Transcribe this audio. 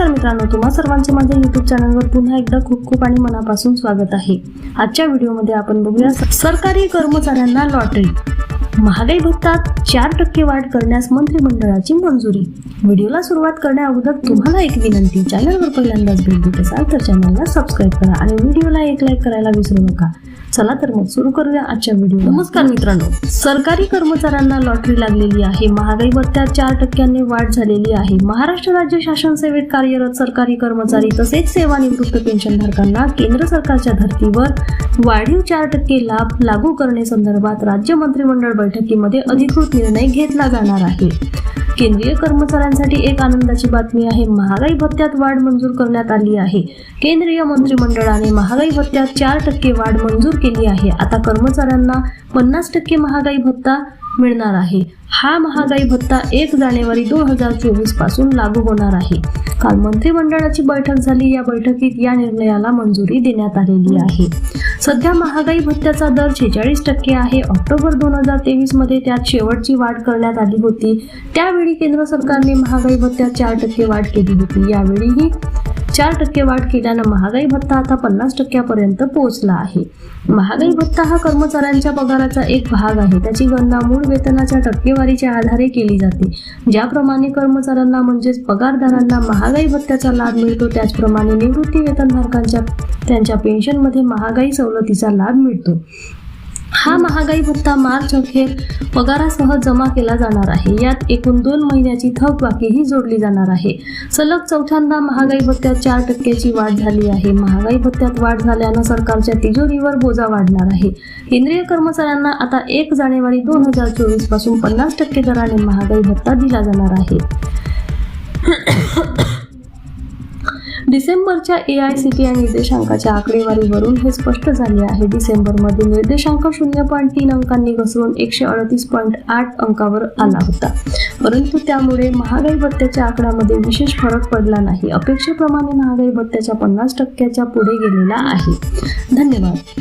मित्रांनो तुम्हा सर्वांचे माझ्या युट्यूब चॅनलवर पुन्हा एकदा खूप खूप आणि मनापासून स्वागत आहे. आजच्या व्हिडिओमध्ये आपण बघूया सरकारी कर्मचाऱ्यांना लॉटरी महागाई भत्तात चार टक्के वाढ करण्यास मंत्रिमंडळाची मंजुरी. व्हिडिओला सुरुवात करण्या अगोदर तुम्हाला एक विनंती चॅनलवर पहिल्यांदाच भेट देत असाल तर चॅनलला सबस्क्राईब करा आणि व्हिडिओला एक लाईक करायला विसरू नका. चला तर मग सुरू करूया आजच्या व्हिडिओ नमस्कार मित्रांनो. सरकारी कर्मचाऱ्यांना लॉटरी लागलेली आहे. महागाई भत्त्यात चार टक्क्यांनी वाढ झालेली आहे. महाराष्ट्र राज्य शासन सेवेत कार्यरत सरकारी कर्मचारी तसेच सेवानिवृत्त पेन्शनधारकांना केंद्र सरकारच्या धर्तीवर वाढीव चार टक्के लाभ लागू करण्यासंदर्भात राज्य मंत्रिमंडळ बैठकीमध्ये अधिकृत निर्णय घेतला जाणार आहे. केंद्रीय कर्मचाऱ्यांसाठी एक आनंदाची बातमी आहे. महागाई भत्त्यात वाढ मंजूर करण्यात आली आहे. केंद्रीय मंत्रिमंडळाने महागाई भत्त्यात चार टक्के वाढ मंजूर केली आहे. आता कर्मचाऱ्यांना पन्नास टक्के महागाई भत्ता मिळणार आहे. हा महागाई भत्ता एक जानेवारी दोन हजार चोवीसपासून लागू होणार आहे. काल मंत्रिमंडळाची बैठक झाली. या बैठकीत या निर्णयाला मंजुरी देण्यात आलेली आहे. सध्या महागाई भत्त्याचा दर छेचाळीस टक्के आहे. ऑक्टोबर दोन हजार तेवीसमध्ये त्यात शेवटची वाढ करण्यात आली होती. त्यावेळी केंद्र सरकारने महागाई भत्त्यात चार टक्के वाढ केली होती. यावेळीही चार टक्के वाढ केल्यानं महागाई भत्ता आता पन्नास टक्क्यापर्यंत पोहोचला आहे. महागाई भत्ता हा कर्मचाऱ्यांच्या पगाराचा एक भाग आहे. त्याची गणना मूळ वेतनाच्या टक्केवारीच्या आधारे केली जाते. ज्याप्रमाणे कर्मचाऱ्यांना म्हणजेच पगारदारांना महागाई भत्त्याचा लाभ मिळतो त्याचप्रमाणे निवृत्ती वेतनधारकांच्या त्यांच्या पेन्शनमध्ये महागाई सवलतीचा लाभ मिळतो. हा महागाई भत्ता मार्च अखेर पगारासह जमा केला जाणार आहे. यात एकूण दोन महिन्याची थकबाकीही जोडली जाणार आहे. सलग चौथ्यांदा महागाई भत्त्यात चार टक्क्याची वाढ झाली आहे. महागाई भत्त्यात वाढ झाल्यानं सरकारच्या तिजोरीवर बोजा वाढणार आहे. केंद्रीय कर्मचाऱ्यांना आता एक जानेवारी दोन हजार चोवीसपासून पन्नास टक्के दराने महागाई भत्ता दिला जाणार आहे. डिसेंबरच्या A I C T I निर्देशांकाच्या आकडेवारीवरून हे स्पष्ट झाले आहे. डिसेंबरमध्ये निर्देशांक शून्य पॉईंट तीन अंकांनी घसरून एकशे अडतीस पॉईंट आठ अंकावर आला होता. परंतु त्यामुळे महागाई भत्त्याच्या आकड्यामध्ये विशेष फरक पडला नाही. अपेक्षेप्रमाणे महागाई भत्त्याच्या पन्नास टक्क्याच्या पुढे गेलेला आहे. धन्यवाद.